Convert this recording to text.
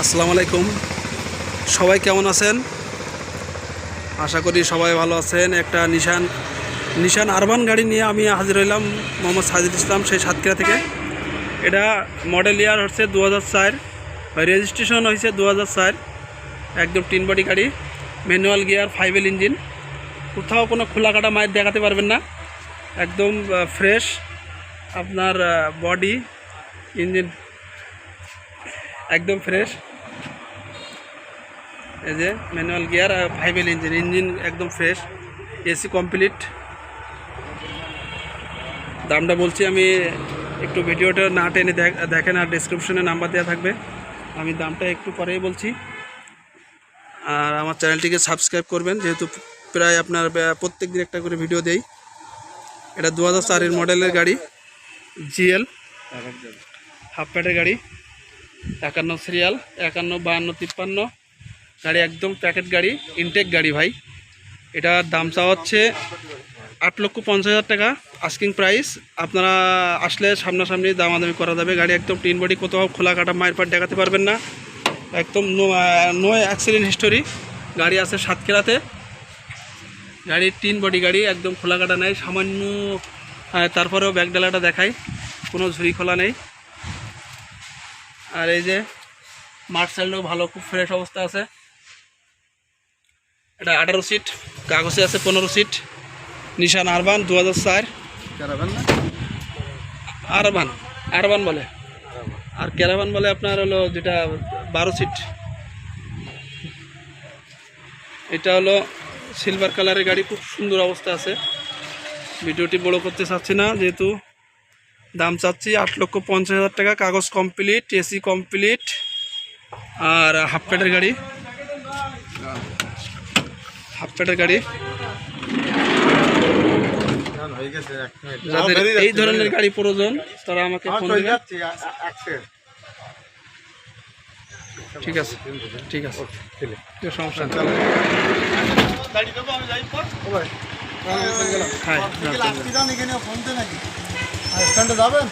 আসসালামু আলাইকুম। সবাই কেমন আছেন? আশা করি সবাই ভালো আছেন। একটা নিশান নিশান আরবান গাড়ি নিয়ে আমি হাজির হইলাম মোহাম্মদ সাজিদ ইসলাম সেই সাতক্ষীরা থেকে। এটা মডেল ইয়ার হচ্ছে দু হাজার চার। রেজিস্ট্রেশন হয়েছে দু হাজার চার। একদম তিন বডি গাড়ি। ম্যানুয়াল গিয়ার ফাইভেল ইঞ্জিন কোথাও কোনো খোলা কাটা মায়ের দেখাতে পারবেন না। একদম ফ্রেশ আপনার বডি ইঞ্জিন একদম ফ্রেশ এই যে ম্যানুয়াল গিয়ার আর ফাইভেল ইঞ্জিন ইঞ্জিন একদম ফ্রেশ এসি কমপ্লিট দামটা বলছি আমি একটু ভিডিওটা না টেনে দেখ- দেখেন আর ডিসক্রিপশনে নাম্বার দেওয়া থাকবে। আমি দামটা একটু পরেই বলছি। আর আমার চ্যানেলটিকে সাবস্ক্রাইব করবেন, যেহেতু প্রায় আপনার প্রত্যেক দিন একটা করে ভিডিও দেই। এটা দু হাজার চারের মডেলের গাড়ি জিএল হাফ প্যাডের গাড়ি, একান্ন সিরিয়াল একান্ন, বাহান্ন, তিপ্পান্ন। গাড়ি একদম প্যাকেট গাড়ি ইনটেক গাড়ি ভাই। এটার দাম চাওয়া হচ্ছে আট লক্ষ পঞ্চাশ হাজার টাকা আস্কিং প্রাইস আপনারা আসলে সামনাসামনি দামাদামি করা যাবে। গাড়ি একদম টিন বডি কোথাও খোলা কাটা মায়ের পাট দেখাতে পারবেন না। একদম নো নো অ্যাক্সিডেন্ট হিস্টোরি গাড়ি আছে সাতক্ষীরাতে। গাড়ির তিন বডি গাড়ি একদম খোলা কাটা নেই। সামান্য আহ, তারপরেও ব্যাগডালাটা দেখায় কোনো ঝুড়ি খোলা নেই। আর এই যে মার্কসাইলও ভালো খুব ফ্রেশ অবস্থা আছে। এটা আঠারো সিট কাগজে আছে পনেরো সিট নিশান আরবান দু হাজার চার। আরবান আরবান বলে। আর ক্যারাবান বলে আপনার হলো যেটা বারো সিট এটা হলো সিলভার কালারের গাড়ি খুব সুন্দর অবস্থা আছে। ভিডিওটি বড় করতে চাচ্ছি না যেহেতু দাম চাচ্ছি আট লক্ষ পঞ্চাশ হাজার টাকা কাগজ কমপ্লিট এসি কমপ্লিট আর হাফ প্যাডের গাড়ি। হাফ প্যাডের গাড়ি। যাদের এই ধরনের গাড়ি প্রয়োজন তারা আমাকে ফোন দিবেন ঠিক আছে ঠিক আছে। কোনো সমস্যা নেই। হ্যাঁ ফোন নাকি? স্ট্যান্ডে যাবেন?